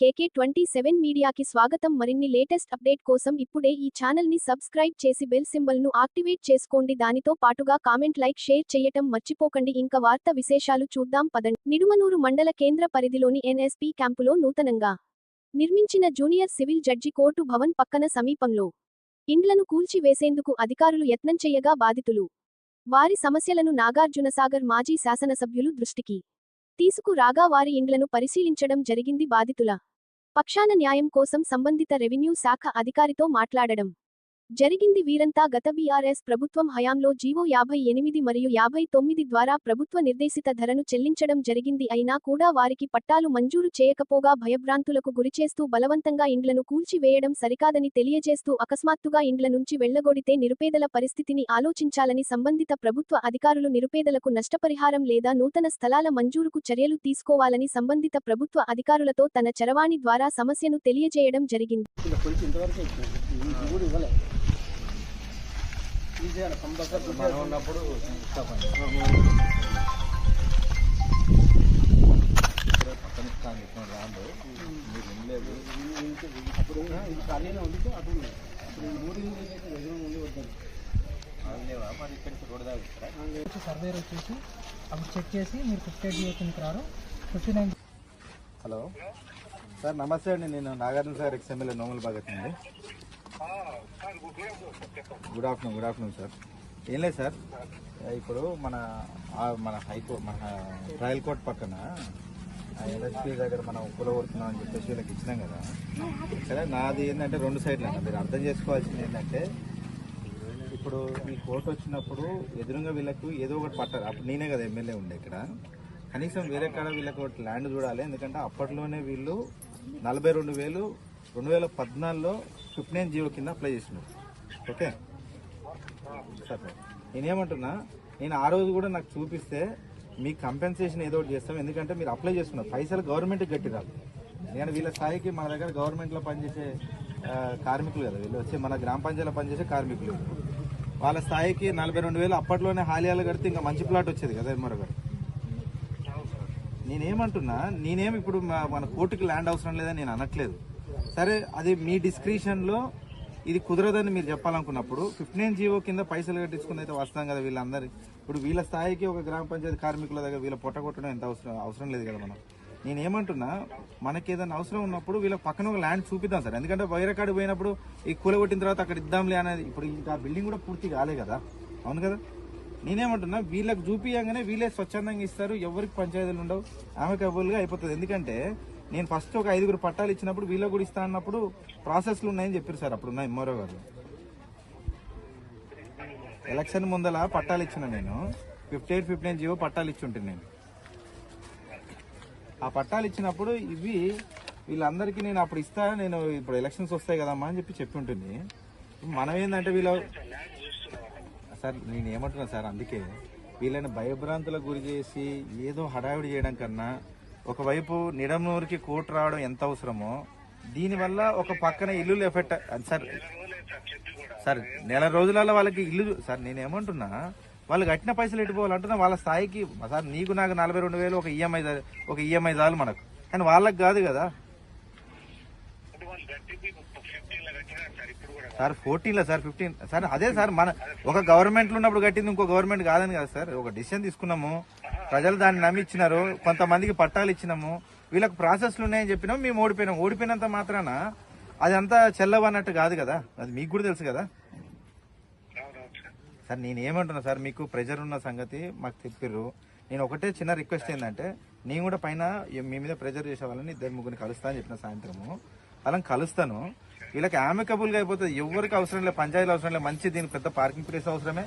కేకే twenty seven మీడియాకి స్వాగతం. మరిన్ని లేటెస్ట్ అప్డేట్ కోసం ఇప్పుడే ఈ ఛానల్ని సబ్స్క్రైబ్ చేసి బెల్ సింబల్ను యాక్టివేట్ చేసుకోండి. దానితో పాటుగా కామెంట్ లైక్ షేర్ చేయటం మర్చిపోకండి. ఇంకా వార్త విశేషాలు చూద్దాం. పదండి. నిడుమనూరు మండల కేంద్ర పరిధిలోని ఎన్ఎస్పి క్యాంపులో నూతనంగా నిర్మించిన junior civil judge court Bhavan పక్కన సమీపంలో ఇండ్లను కూల్చివేసేందుకు అధికారులు యత్నం చేయగా బాధితులు. వారి సమస్యలను నాగార్జునసాగర్ మాజీ శాసనసభ్యులు దృష్టికి తీసుకురాగా వారి ఇండ్లను పరిశీలించడం జరిగింది బాధితుల. పక్షాన న్యాయం కోసం సంబంధిత రెవెన్యూ శాఖ అధికారితో మాట్లాడడం. జరిగింది వీరంతా గత బీఆర్ఎస్ ప్రభుత్వం హయాంలో జీవో యాభై ఎనిమిది మరియు యాభై తొమ్మిది ద్వారా ప్రభుత్వ నిర్దేశిత ధరను చెల్లించడం జరిగింది అయినా కూడా వారికి పట్టాలు మంజూరు చేయకపోగా భయభ్రాంతులకు గురిచేస్తూ బలవంతంగా ఇండ్లను కూల్చివేయడం సరికాదని తెలియజేస్తూ అకస్మాత్తుగా ఇండ్ల నుంచి వెళ్ళగొడితే నిరుపేదల పరిస్థితిని ఆలోచించాలని సంబంధిత ప్రభుత్వ అధికారులు నిరుపేదలకు నష్టపరిహారం లేదా నూతన స్థలాల మంజూరుకు చర్యలు తీసుకోవాలని సంబంధిత ప్రభుత్వ అధికారులతో తన చరవాణి ద్వారా సమస్యను తెలియజేయడం జరిగింది ఇలా కొంచెం ఇంతవరకు ఇచ్చిన ఇది కూడా ఇవ్వలే ఇది చేయాలి కంపల్సరీ మనం ఉన్నప్పుడు పక్కన ఇస్తాను చెప్పిన రాండు మీరు వినలేదు అప్పుడు ఇది ఖాళీనే ఉంది అటు ఇప్పుడు మూడు ఇల్లు ఉండి వద్దాం మరి ఇక్కడికి దాకా సర్వేర్ వచ్చేసి అప్పుడు చెక్ చేసి మీరు ఫిఫ్టీ ఎయిట్ జియో రారు ఫిఫ్టీ నైన్ హలో సార్ నమస్తే అండి నేను Nagarjuna sir ex MLA Nomula Bhagat అండి good afternoon good afternoon sir ఏం లేదు సార్ ఇప్పుడు మన మన హైకోర్టు మన ట్రయల్ కోర్ట్ పక్కన ఎల్ఎస్పీ దగ్గర మనం కూలగొడుతున్నాం అని చెప్పేసి వీళ్ళకి ఇచ్చినాం కదా. సరే నాది ఏంటంటే రెండు సైడ్లు అన్న మీరు అర్థం చేసుకోవాల్సింది ఏంటంటే ఇప్పుడు ఈ కోర్టు వచ్చినప్పుడు ఎదురుగా వీళ్ళకు ఏదో ఒకటి పట్టారు అప్పుడు నేనే కదా ఎమ్మెల్యే ఉండే ఇక్కడ. కనీసం వేరే కాడ వీళ్ళకి ఒకటి ల్యాండ్ చూడాలి. ఎందుకంటే అప్పట్లోనే వీళ్ళు నలభై రెండు వేలు రెండు వేల పద్నాలుగులో ఫిఫ్టీ నైన్ జీవో కింద అప్లై చేసినాడు ఓకే? సరే. నేనేమంటున్నా నేను ఆ రోజు కూడా నాకు చూపిస్తే మీ కంపెన్సేషన్ ఏదో ఒకటి చేస్తాం. ఎందుకంటే మీరు అప్లై చేస్తున్నారు పైసలు గవర్నమెంట్కి కట్టిరాలి నేను వీళ్ళ స్థాయికి మన దగ్గర గవర్నమెంట్లో పనిచేసే కార్మికులు కదా. వీళ్ళు వచ్చి మన గ్రామ పంచాయతీలో పనిచేసే కార్మికులు వాళ్ళ స్థాయికి నలభై రెండు వేలు అప్పట్లోనే హాలియాలు కడితే ఇంకా మంచి ప్లాట్ వచ్చేది కదా మరొకటి నేనేమంటున్నా నేనేమి ఇప్పుడు మా- మన కోర్టుకి ల్యాండ్ అవసరం లేదని నేను అనట్లేదు. సరే అది మీ డిస్క్రిప్షన్లో ఇది కుదరదని మీరు చెప్పాలనుకున్నప్పుడు ఫిఫ్టీన్ జీవో కింద పైసలు కట్టించుకుని అయితే వస్తాం కదా వీళ్ళందరి. ఇప్పుడు వీళ్ళ స్థాయికి ఒక గ్రామ పంచాయతీ కార్మికుల దగ్గర వీళ్ళ పొట్ట కొట్టడం ఎంత అవసరం అవసరం లేదు కదా మనం. నేనేమంటున్నా మనకి ఏదైనా అవసరం ఉన్నప్పుడు వీళ్ళ పక్కన ఒక ల్యాండ్ చూపిద్దాం సార్. ఎందుకంటే వైరకాడు పోయినప్పుడు ఈ కూలగొట్టిన తర్వాత అక్కడ ఇద్దాంలే అనేది ఇప్పుడు ఇంకా బిల్డింగ్ కూడా పూర్తి కాలే కదా. అవును కదా? నేనేమంటున్నా వీళ్ళకి చూపించగానే వీళ్ళే స్వచ్ఛందంగా ఇస్తారు. ఎవరికి పంచాయతీలు ఉండవు. ఆమెకబుల్గా అయిపోతుంది. ఎందుకంటే నేను ఫస్ట్ ఒక ఐదుగురు పట్టాలు ఇచ్చినప్పుడు వీళ్ళకి కూడా ఇస్తా అన్నప్పుడు ప్రాసెస్లు ఉన్నాయని చెప్పారు సార్ అప్పుడు ఉన్నాయి ఎంఆర్ఓ గారు. ఎలక్షన్ ముందల పట్టాలు ఇచ్చిన నేను. Fifty eight fifty nine GO పట్టాలు ఇచ్చి నేను. ఆ పట్టాలు ఇచ్చినప్పుడు ఇవి వీళ్ళందరికీ నేను అప్పుడు ఇస్తా నేను ఇప్పుడు ఎలక్షన్స్ వస్తాయి కదమ్మా అని చెప్పి చెప్పి ఉంటుంది మనం ఏంటంటే వీళ్ళ సార్ నేను ఏమంటున్నా సార్ అందుకే వీళ్ళని భయభ్రాంతులకు గురి చేసి ఏదో హడావిడి చేయడం కన్నా ఒకవైపు నిడమూరికి కోర్టు రావడం ఎంత అవసరమో దీనివల్ల ఒక పక్కన ఇల్లులు ఎఫెక్ట్ సార్ సార్ నెల రోజులలో వాళ్ళకి ఇల్లు సార్ నేను ఏమంటున్నా వాళ్ళు కట్టిన పైసలు ఎట్టుకోవాలంటున్నా వాళ్ళ స్థాయికి సార్ నీకు నాకు నలభై రెండు వేలు ఒక ఈఎంఐ ఒక ఈఎంఐ చాలు మనకు. కానీ వాళ్ళకి కాదు కదా. సార్ ఫోర్టీన్లో సార్ ఫిఫ్టీన్ సార్ అదే సార్ మన ఒక గవర్నమెంట్లో ఉన్నప్పుడు కట్టింది ఇంకో గవర్నమెంట్ కాదని కదా సార్. ఒక డిసిషన్ తీసుకున్నాము. ప్రజలు దాన్ని నమ్మిచ్చినారు కొంతమందికి పట్టాలు ఇచ్చినాము. వీళ్ళకు ప్రాసెస్లు ఉన్నాయని చెప్పినాము మేము ఓడిపోయినాం. ఓడిపోయినంత మాత్రాన అది అంతా చెల్లవన్నట్టు కాదు కదా. అది మీకు కూడా తెలుసు కదా. సార్ నేను ఏమంటున్నా సార్ మీకు ప్రెజర్ ఉన్న సంగతి మాకు చెప్పిర్రు. నేను ఒకటే చిన్న రిక్వెస్ట్ ఏంటంటే నేను కూడా పైన మీ మీద ప్రెజర్ చేసే వాళ్ళని ఇద్దరు ముగ్గురిని కలుస్తా అని చెప్పిన సాయంత్రము. అలా కలుస్తాను. వీళ్ళకి ఆమెకబుల్గా అయిపోతుంది ఎవరికి అవసరం లేదు పంచాయతీలు అవసరం లేదు. మంచి దీనికి పెద్ద పార్కింగ్ ప్లేస్ అవసరమే.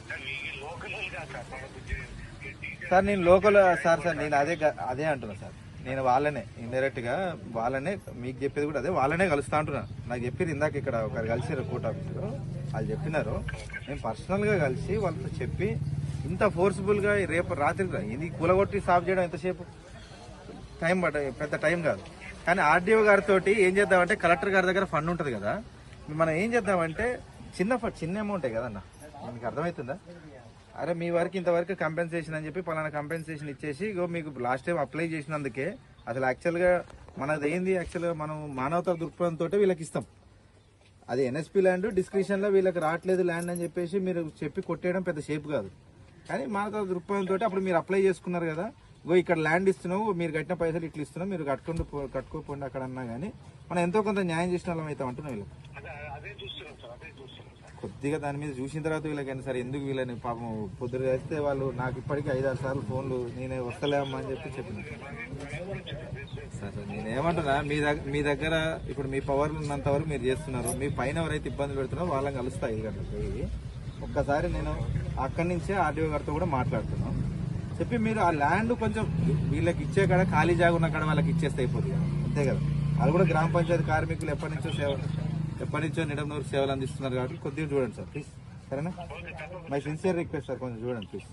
సార్ నేను లోకల్ సార్ సార్ నేను అదే అదే అంటున్నా సార్. నేను వాళ్ళనే ఇండైరెక్ట్గా వాళ్ళనే మీకు చెప్పేది కూడా అదే వాళ్ళనే కలుస్తా అంటున్నా. నాకు చెప్పారు ఇందాక ఇక్కడ ఒకరు కలిసారు కోర్ట్ ఆఫీసర్ వాళ్ళు చెప్పినారు. నేను పర్సనల్గా కలిసి వాళ్ళతో చెప్పి ఇంత ఫోర్స్ఫుల్గా రేపు రాత్రి ఇది కూలగొట్టి సాఫ్ చేయడం ఎంతసేపు? టైం పట్ట పెద్ద టైం కాదు. కానీ ఆర్డీఓ గారితో ఏం చేద్దామంటే కలెక్టర్ గారి దగ్గర ఫండ్ ఉంటుంది కదా. మనం ఏం చేద్దామంటే చిన్న చిన్న అమౌంటే కదన్న? మీకు అర్థమవుతుందా? అరే మీ వరకు ఇంతవరకు కంపెన్సేషన్ అని చెప్పి పలానా కంపెన్సేషన్ ఇచ్చేసి ఇగో మీకు లాస్ట్ టైం అప్లై చేసినందుకే అసలు యాక్చువల్గా మనది ఏంది? యాక్చువల్గా మనం మానవతా దృక్పథంతో వీళ్ళకి ఇస్తాం. అది ఎన్ఎస్పి ల్యాండ్ డిస్క్రిప్షన్లో వీళ్ళకి రావట్లేదు ల్యాండ్ అని చెప్పేసి మీరు చెప్పి కొట్టేయడం పెద్ద షేప్ కాదు. కానీ మానవతా దృక్పథంతో అప్పుడు మీరు అప్లై చేసుకున్నారు కదా గో ఇక్కడ ల్యాండ్ ఇస్తున్నావు మీరు కట్టిన పైసలు ఇట్లా ఇస్తున్నావు మీరు కట్టుకుంటూ పో- అక్కడ అన్నా కానీ మనం ఎంతో కొంత న్యాయం చేసిన వాళ్ళం అవుతాం అంటున్నాం వీళ్ళకి. కొద్దిగా దాని మీద చూసిన తర్వాత వీళ్ళకైనా సరే ఎందుకు వీళ్ళని పాపం పొద్దున చేస్తే వాళ్ళు నాకు ఇప్పటికీ ఐదారు సార్లు ఫోన్లు నేనే వస్తలేమ్మా అని చెప్పి చెప్పిన. సరే నేనేమంటున్నా మీ దగ్గర మీ దగ్గర ఇప్పుడు మీ పవర్ ఉన్నంత వరకు మీరు చేస్తున్నారు. మీ పైన ఎవరైతే ఇబ్బంది పెడుతున్నారో వాళ్ళని కలుస్తాయి ఐదు గంటలకు ఒక్కసారి నేను అక్కడి నుంచే ఆర్డీఓ గారితో కూడా మాట్లాడుతున్నాను చెప్పి మీరు ఆ ల్యాండ్ కొంచెం వీళ్ళకి ఇచ్చే కాడ ఖాళీ జాగా ఉన్న కాడ వాళ్ళకి ఇచ్చేస్తే అయిపోతుంది అంతే కదా. వాళ్ళు కూడా గ్రామ పంచాయతీ కార్మికులు ఎప్పటి నుంచో సేవ ఎప్పటి నుంచో నిడమనూరు సేవలు అందిస్తున్నారు కాబట్టి కొద్దిగా చూడండి సార్ ప్లీజ్ సరేనా? మై సిన్సియర్ రిక్వెస్ట్ సార్ కొంచెం చూడండి ప్లీజ్